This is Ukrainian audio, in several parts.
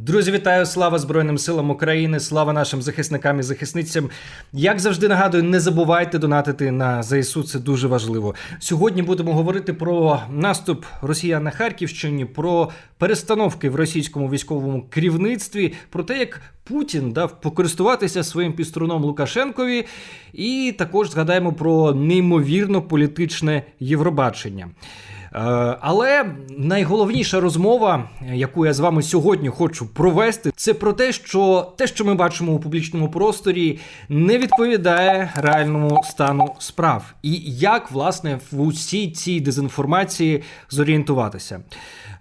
Друзі, вітаю! Слава Збройним силам України! Слава нашим захисникам і захисницям. Як завжди нагадую, не забувайте донатити на ЗСУ. Це дуже важливо. Сьогодні будемо говорити про наступ росіян на Харківщині, про перестановки в російському військовому керівництві, про те, як Путін дав покористуватися своїм піструном Лукашенкові, і також згадаємо про неймовірно політичне Євробачення. Е, Але найголовніша розмова, яку я з вами сьогодні хочу провести, це про те, що те, що ми бачимо у публічному просторі, не відповідає реальному стану справ, і як власне в усій цій дезінформації зорієнтуватися.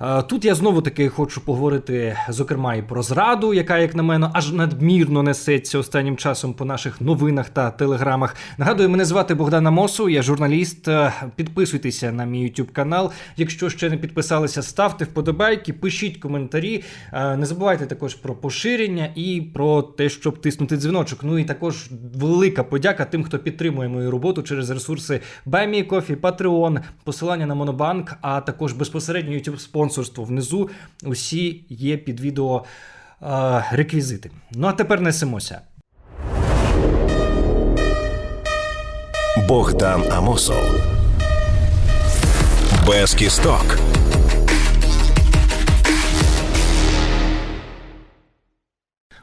Е, Тут я знову таки хочу поговорити, зокрема, і про зраду, яка, як на мене, аж надмірно несеться останнім часом по наших новинах та телеграмах. Нагадую, мене звати Богдана Мосу, я журналіст. Е, Підписуйтеся на мій YouTube канал. Якщо ще не підписалися, ставте вподобайки, пишіть коментарі. Е, Не забувайте також про поширення і про те, щоб тиснути дзвіночок. Ну і також велика подяка тим, хто підтримує мою роботу через ресурси BuyMeCoffee, Patreon, посилання на Монобанк, а також безпосередньо YouTube спонсорство внизу. Усі є під відео е. Ну а тепер несемося. Богдан Амосов. Без кісток.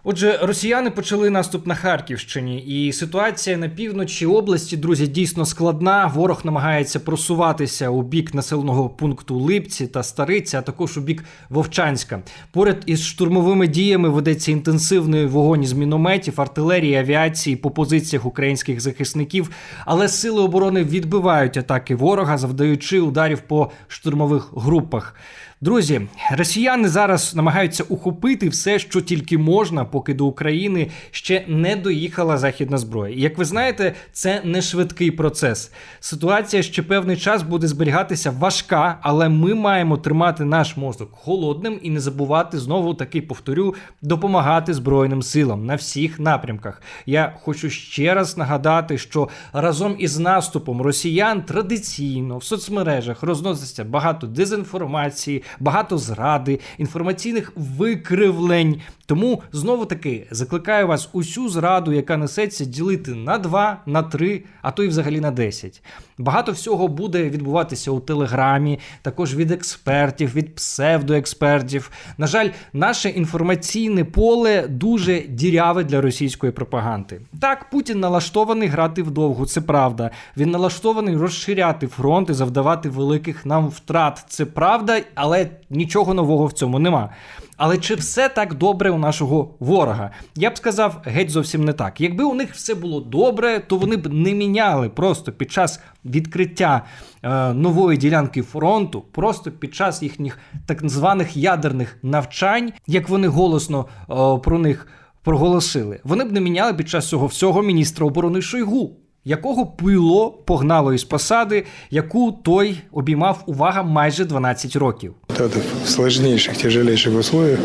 Отже, росіяни почали наступ на Харківщині, і ситуація на півночі області, друзі, дійсно складна. Ворог намагається просуватися у бік населеного пункту Липці та Стариця, а також у бік Вовчанська. Поряд із штурмовими діями ведеться інтенсивний вогонь з мінометів, артилерії, авіації по позиціях українських захисників. Але сили оборони відбивають атаки ворога, завдаючи ударів по штурмових групах. Друзі, росіяни зараз намагаються ухопити все, що тільки можна, поки до України ще не доїхала західна зброя. І як ви знаєте, це не швидкий процес. Ситуація ще певний час буде зберігатися важка, але ми маємо тримати наш мозок холодним і не забувати знову таки повторю допомагати збройним силам на всіх напрямках. Я хочу ще раз нагадати, що разом із наступом росіян традиційно в соцмережах розноситься багато дезінформації, багато зради, інформаційних викривлень. Тому знову таки закликаю вас усю зраду, яка несеться, ділити на 2, на 3, а то й взагалі на 10. Багато всього буде відбуватися у телеграмі, також від експертів, від псевдоекспертів. На жаль, наше інформаційне поле дуже діряве для російської пропаганди. Так, Путін налаштований грати вдовгу, це правда. Він налаштований розширяти фронт і завдавати великих нам втрат. Це правда, але нічого нового в цьому нема. Але чи все так добре у нашого ворога? Я б сказав, геть зовсім не так. Якби у них все було добре, то вони б не міняли просто під час відкриття е, нової ділянки фронту, просто під час їхніх так званих ядерних навчань, як вони голосно е, про них проголосили. Вони б не міняли під час цього всього міністра оборони Шойгу Якого пило погнало із посади, яку той обіймав увага майже 12 років. Это в сложнейших, тяжелейших условиях,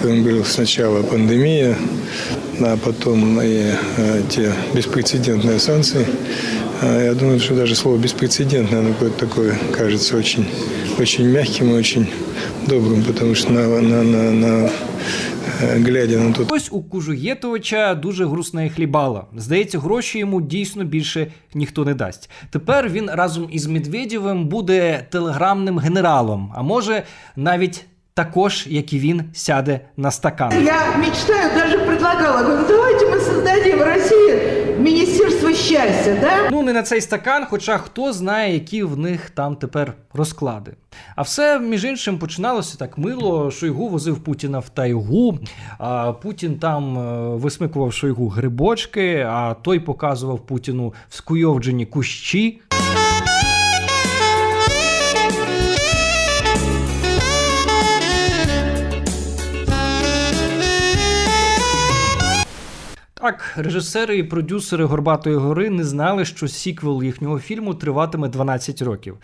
когда была сначала пандемия, а потом и э, те беспрецедентные санкции. А Я думаю, что даже слово «беспрецедентное» оно какое-то такое кажется очень, очень мягким и очень добрым, потому что на, на, на, на, э, глядя на тут. Ось у Кужуєтовича дуже грустне хлібало. Здається, гроші йому дійсно більше ніхто не дасть. Тепер він разом із Медведєвим буде телеграмним генералом, а може навіть також, як і він, сяде на стакан. Я мечтаю, навіть предлагала, говорю, давайте ми создадим в России Министерство да? Ну, не на цей стакан, хоча хто знає, які в них там тепер розклади. А все, між іншим, починалося так мило. Шойгу возив Путіна в тайгу, а Путін там е, висмикував Шойгу грибочки, а той показував Путіну скуйовджені кущі. Так, режисери і продюсери Горбатої гори не знали, що сіквел їхнього фільму триватиме 12 років.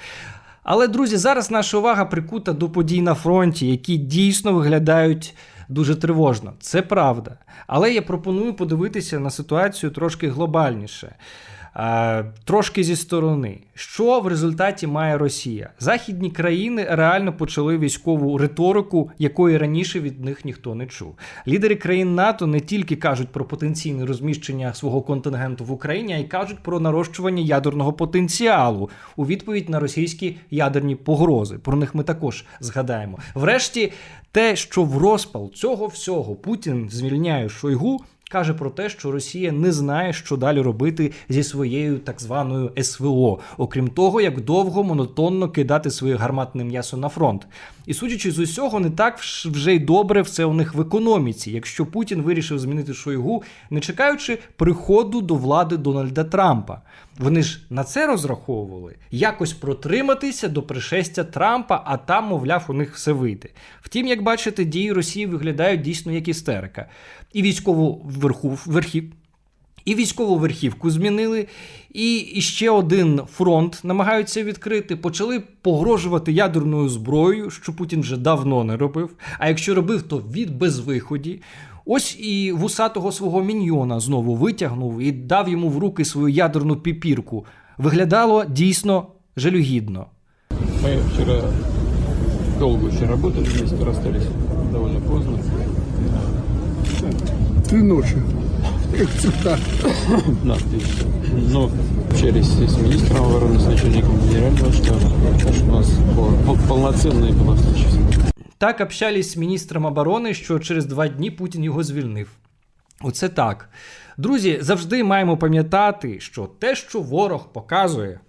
Але, друзі, зараз наша увага прикута до подій на фронті, які дійсно виглядають дуже тривожно. Це правда. Але я пропоную подивитися на ситуацію трошки глобальніше. Трошки зі сторони, що в результаті має Росія? Західні країни реально почали військову риторику, якої раніше від них ніхто не чув. Лідери країн НАТО не тільки кажуть про потенційне розміщення свого контингенту в Україні, а й кажуть про нарощування ядерного потенціалу у відповідь на російські ядерні погрози. Про них ми також згадаємо. Врешті, те, що в розпал цього всього Путін звільняє Шойгу. Каже про те, що Росія не знає, що далі робити зі своєю так званою СВО, окрім того, як довго монотонно кидати своє гарматне м'ясо на фронт. І судячи з усього, не так вж- вже й добре все у них в економіці, якщо Путін вирішив змінити Шойгу, не чекаючи приходу до влади Дональда Трампа. Вони ж на це розраховували якось протриматися до пришестя Трампа, а там, мовляв, у них все вийде. Втім, як бачите, дії Росії виглядають дійсно як істерика. І військову верху, верхів, і військову верхівку змінили, і, і ще один фронт намагаються відкрити. Почали погрожувати ядерною зброєю, що Путін вже давно не робив. А якщо робив, то від безвиході. Ось і вусатого свого міньйона знову витягнув і дав йому в руки свою ядерну піпірку. Виглядало дійсно жалюгідно. Мы вчера долго еще работали вместе, расстались довольно поздно. Три ночи. Как всегда. Да, отлично. Но общались с министром обороны, с начальником генерального штаба. Так что у нас была пол- полноценная была встреча. Так общались з міністром оборони, що через два дні Путін його звільнив. Оце так. Друзі, завжди маємо пам'ятати, що те, що ворог показує,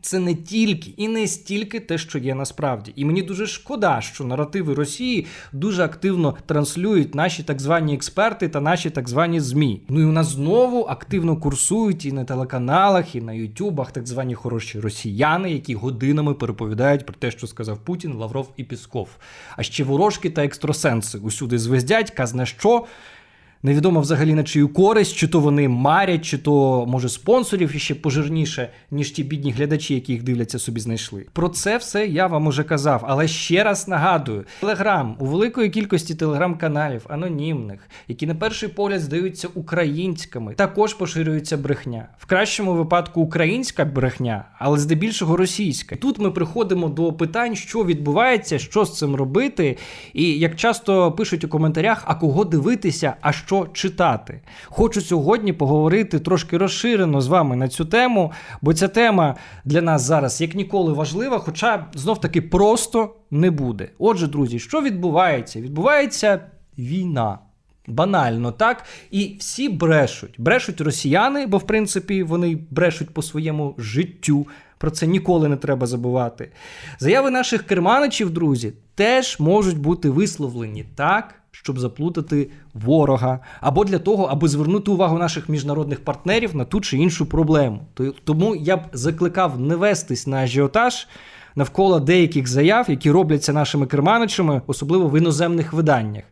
це не тільки і не стільки те, що є насправді. І мені дуже шкода, що наративи Росії дуже активно транслюють наші так звані експерти та наші так звані ЗМІ. Ну і у нас знову активно курсують і на телеканалах, і на Ютубах так звані хороші росіяни, які годинами переповідають про те, що сказав Путін, Лавров і Пісков. А ще ворожки та екстрасенси усюди звездять, казне що. Невідомо взагалі на чию користь, чи то вони марять, чи то може спонсорів іще пожирніше, ніж ті бідні глядачі, які їх дивляться собі знайшли. Про це все я вам уже казав, але ще раз нагадую: телеграм у великої кількості телеграм-каналів анонімних, які на перший погляд здаються українськими, також поширюється брехня. В кращому випадку українська брехня, але здебільшого російська. Тут ми приходимо до питань, що відбувається, що з цим робити, і як часто пишуть у коментарях, а кого дивитися, а що читати. Хочу сьогодні поговорити трошки розширено з вами на цю тему, бо ця тема для нас зараз як ніколи важлива, хоча знов таки просто не буде. Отже, друзі, що відбувається? Відбувається війна. Банально, так? І всі брешуть. Брешуть росіяни, бо в принципі вони брешуть по своєму життю. Про це ніколи не треба забувати. Заяви наших керманичів, друзі, теж можуть бути висловлені так, щоб заплутати ворога, або для того, аби звернути увагу наших міжнародних партнерів на ту чи іншу проблему. То- Тому я б закликав не вестись на ажіотаж навколо деяких заяв, які робляться нашими керманичами, особливо в іноземних виданнях.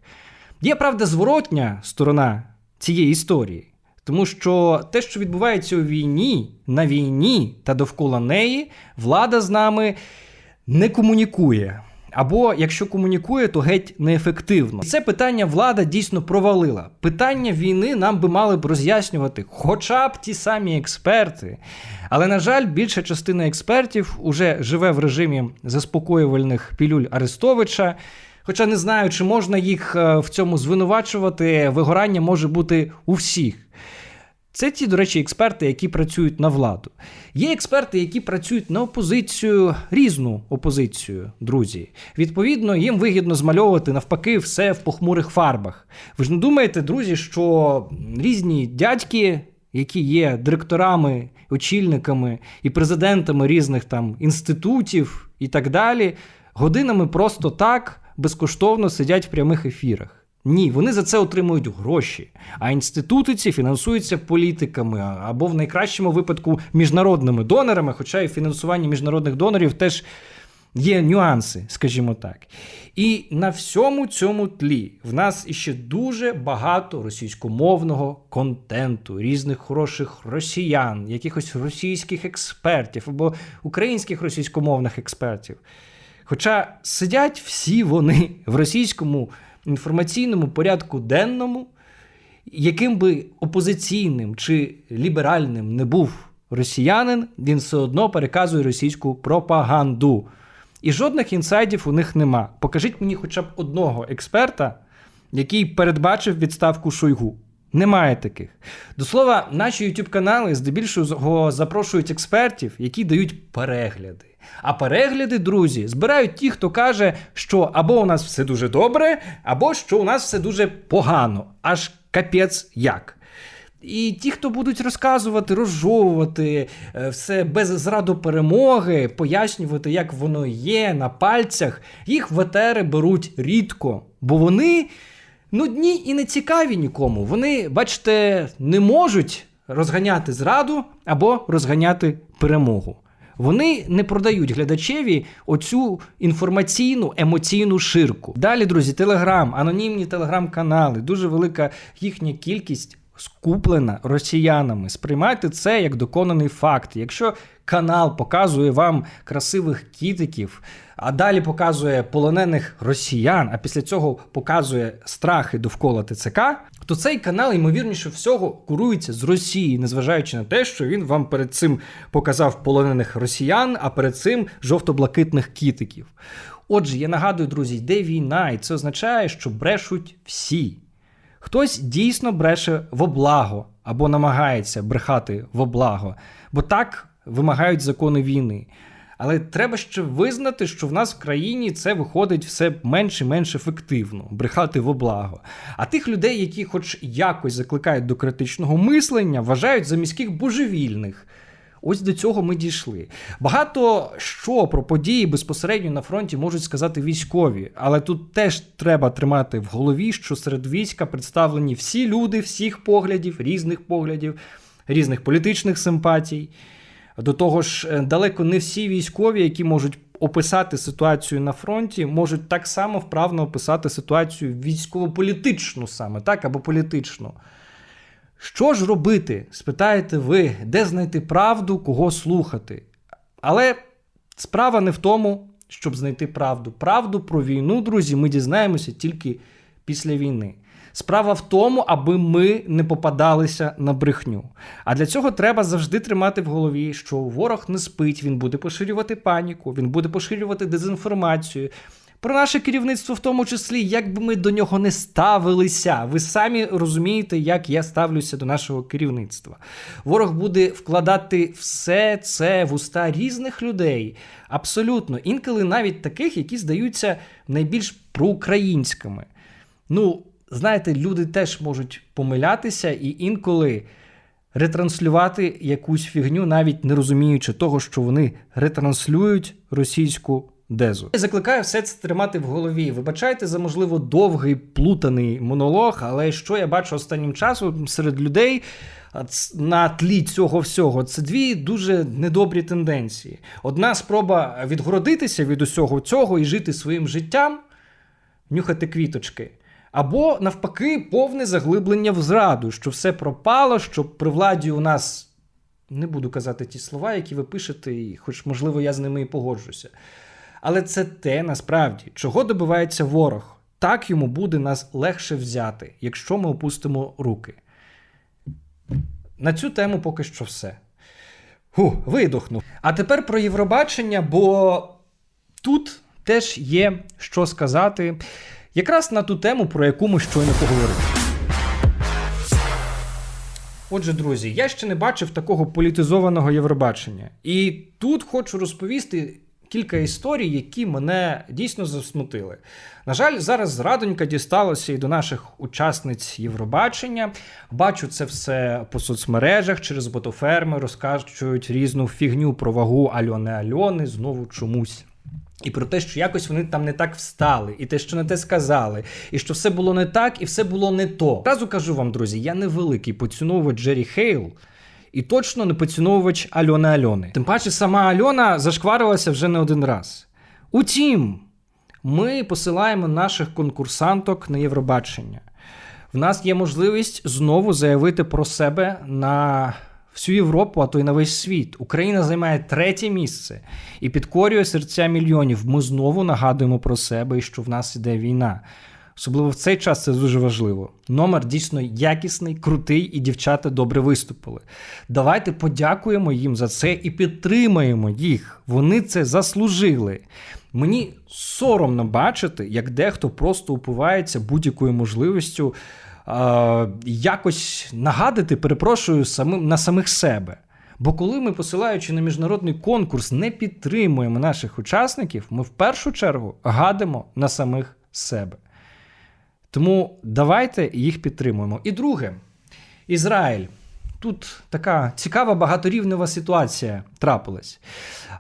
Є правда зворотня сторона цієї історії, тому що те, що відбувається у війні, на війні та довкола неї, влада з нами не комунікує. Або якщо комунікує, то геть неефективно. Це питання влада дійсно провалила. Питання війни нам би мали б роз'яснювати хоча б ті самі експерти. Але, на жаль, більша частина експертів уже живе в режимі заспокоювальних пілюль Арестовича. Хоча не знаю, чи можна їх е, в цьому звинувачувати, вигорання може бути у всіх. Це ті, до речі, експерти, які працюють на владу. Є експерти, які працюють на опозицію, різну опозицію, друзі. Відповідно, їм вигідно змальовувати навпаки все в похмурих фарбах. Ви ж не думаєте, друзі, що різні дядьки, які є директорами, очільниками і президентами різних там інститутів і так далі, годинами просто так безкоштовно сидять в прямих ефірах. Ні, вони за це отримують гроші. А інститути ці фінансуються політиками або в найкращому випадку міжнародними донорами, хоча і фінансування міжнародних донорів теж є нюанси, скажімо так. І на всьому цьому тлі в нас іще дуже багато російськомовного контенту, різних хороших росіян, якихось російських експертів або українських російськомовних експертів. Хоча сидять всі вони в російському інформаційному порядку денному, яким би опозиційним чи ліберальним не був росіянин, він все одно переказує російську пропаганду. І жодних інсайдів у них нема. Покажіть мені хоча б одного експерта, який передбачив відставку Шойгу. Немає таких. До слова, наші YouTube канали здебільшого запрошують експертів, які дають перегляди. А перегляди, друзі, збирають ті, хто каже, що або у нас все дуже добре, або що у нас все дуже погано, аж капець як. І ті, хто будуть розказувати, розжовувати е, все без зраду перемоги, пояснювати, як воно є на пальцях, їх в беруть рідко, бо вони нудні і не цікаві нікому. Вони, бачите, не можуть розганяти зраду або розганяти перемогу. Вони не продають глядачеві оцю інформаційну емоційну ширку. Далі, друзі, телеграм, анонімні телеграм-канали, дуже велика їхня кількість скуплена росіянами. Сприймайте це як доконаний факт. Якщо канал показує вам красивих кітиків, а далі показує полонених росіян, а після цього показує страхи довкола ТЦК, то цей канал, ймовірніше всього, курується з Росії, незважаючи на те, що він вам перед цим показав полонених росіян, а перед цим жовто-блакитних кітиків. Отже, я нагадую, друзі, йде війна, і це означає, що брешуть всі. Хтось дійсно бреше в облаго або намагається брехати в облаго, бо так вимагають закони війни. Але треба ще визнати, що в нас в країні це виходить все менш і менш ефективно брехати в облаго. А тих людей, які хоч якось закликають до критичного мислення, вважають за міських божевільних. Ось до цього ми дійшли. Багато що про події безпосередньо на фронті можуть сказати військові, але тут теж треба тримати в голові, що серед війська представлені всі люди, всіх поглядів, різних поглядів, різних політичних симпатій. До того ж, е, далеко не всі військові, які можуть описати ситуацію на фронті, можуть так само вправно описати ситуацію військово-політичну саме, так, або політичну. Що ж робити? спитаєте ви, де знайти правду, кого слухати. Але справа не в тому, щоб знайти правду. Правду про війну, друзі, ми дізнаємося тільки після війни. Справа в тому, аби ми не попадалися на брехню. А для цього треба завжди тримати в голові, що ворог не спить, він буде поширювати паніку, він буде поширювати дезінформацію. Про наше керівництво, в тому числі, як би ми до нього не ставилися. Ви самі розумієте, як я ставлюся до нашого керівництва. Ворог буде вкладати все це в уста різних людей. Абсолютно, інколи навіть таких, які здаються найбільш проукраїнськими. Ну, знаєте, люди теж можуть помилятися і інколи ретранслювати якусь фігню, навіть не розуміючи того, що вони ретранслюють російську дезу. Я закликаю все це тримати в голові. Вибачайте за можливо довгий плутаний монолог, але що я бачу останнім часом серед людей. На тлі цього всього це дві дуже недобрі тенденції. Одна спроба відгородитися від усього цього і жити своїм життям, нюхати квіточки. Або навпаки, повне заглиблення в зраду, що все пропало, що при владі у нас не буду казати ті слова, які ви пишете, і хоч, можливо, я з ними і погоджуся. Але це те насправді, чого добивається ворог. Так йому буде нас легше взяти, якщо ми опустимо руки. На цю тему поки що все. Фу, видохнув. А тепер про Євробачення, бо тут теж є що сказати, якраз на ту тему, про яку ми щойно поговорили. Отже, друзі, я ще не бачив такого політизованого Євробачення. І тут хочу розповісти кілька історій, які мене дійсно засмутили. На жаль, зараз зрадонька дісталося і до наших учасниць Євробачення. Бачу це все по соцмережах через ботоферми, розкажуть різну фігню про вагу Альони Альони знову чомусь. І про те, що якось вони там не так встали, і те, що не те сказали, і що все було не так, і все було не то. Разу кажу вам, друзі, я не великий поціновувач Джері Хейл. І точно не поціновувач Альони Альони. Тим паче, сама Альона зашкварилася вже не один раз. Утім, ми посилаємо наших конкурсанток на Євробачення. В нас є можливість знову заявити про себе на всю Європу, а то й на весь світ. Україна займає третє місце і підкорює серця мільйонів. Ми знову нагадуємо про себе і що в нас іде війна. Особливо в цей час це дуже важливо. Номер дійсно якісний, крутий, і дівчата добре виступили. Давайте подякуємо їм за це і підтримаємо їх. Вони це заслужили. Мені соромно бачити, як дехто просто упивається будь-якою можливістю е, якось нагадати, перепрошую, самим, на самих себе. Бо коли ми, посилаючи на міжнародний конкурс, не підтримуємо наших учасників, ми в першу чергу гадимо на самих себе. Тому давайте їх підтримуємо. І друге, Ізраїль. Тут така цікава багаторівнева ситуація трапилась.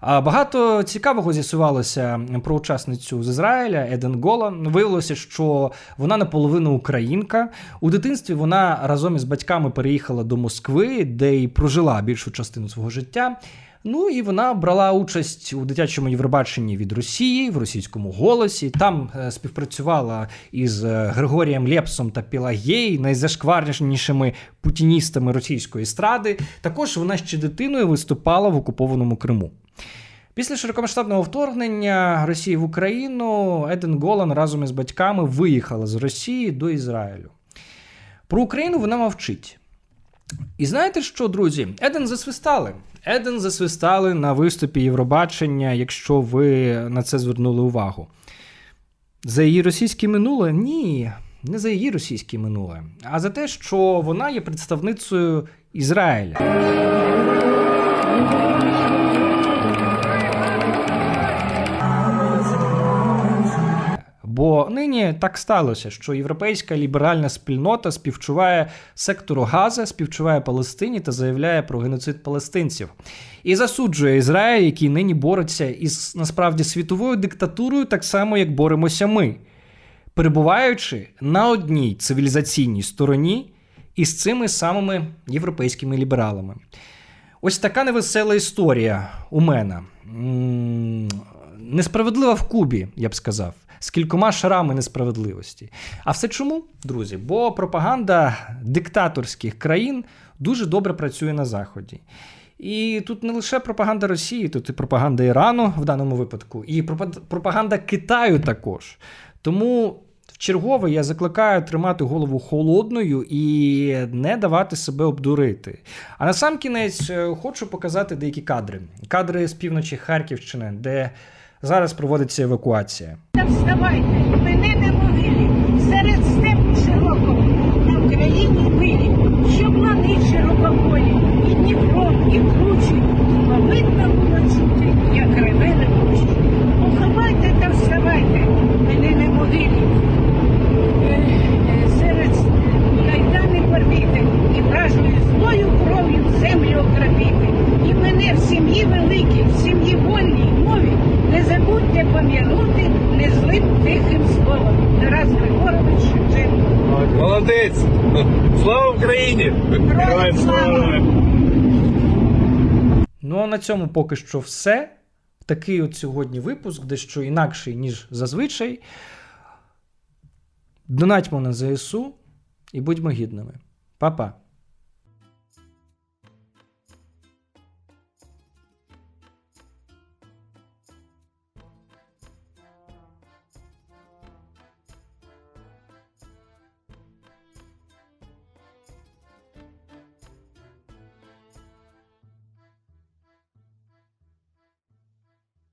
Багато цікавого з'ясувалося про учасницю з Ізраїля Еден Голан. Виявилося, що вона наполовину українка. У дитинстві вона разом із батьками переїхала до Москви, де й прожила більшу частину свого життя. Ну і вона брала участь у дитячому Євробаченні від Росії в російському голосі. Там е, співпрацювала із е, Григорієм Лепсом та Пілагєй, найзашкварнішими путіністами російської естради. Також вона ще дитиною виступала в окупованому Криму. Після широкомасштабного вторгнення Росії в Україну Еден Голан разом із батьками виїхала з Росії до Ізраїлю. Про Україну вона мовчить. І знаєте що, друзі? Еден засвистали. Еден засвистали на виступі Євробачення, якщо ви на це звернули увагу. За її російське минуле? Ні, не за її російське минуле, а за те, що вона є представницею Ізраїля. Бо нині так сталося, що європейська ліберальна спільнота співчуває сектору Газа, співчуває Палестині та заявляє про геноцид палестинців і засуджує Ізраїль, який нині бореться із насправді світовою диктатурою, так само як боремося ми, перебуваючи на одній цивілізаційній стороні із цими самими європейськими лібералами. Ось така невесела історія у мене. Несправедлива в Кубі, я б сказав, з кількома шарами несправедливості. А все чому, друзі? Бо пропаганда диктаторських країн дуже добре працює на Заході. І тут не лише пропаганда Росії, тут і пропаганда Ірану в даному випадку, і пропа- пропаганда Китаю також. Тому в чергове я закликаю тримати голову холодною і не давати себе обдурити. А на сам кінець е, хочу показати деякі кадри. Кадри з півночі Харківщини, де зараз проводиться евакуація. Та вставайте, мене не Героям слава! Ну а на цьому поки що все. Такий от сьогодні випуск, дещо інакший, ніж зазвичай. Донатьмо на ЗСУ і будьмо гідними. Па-па.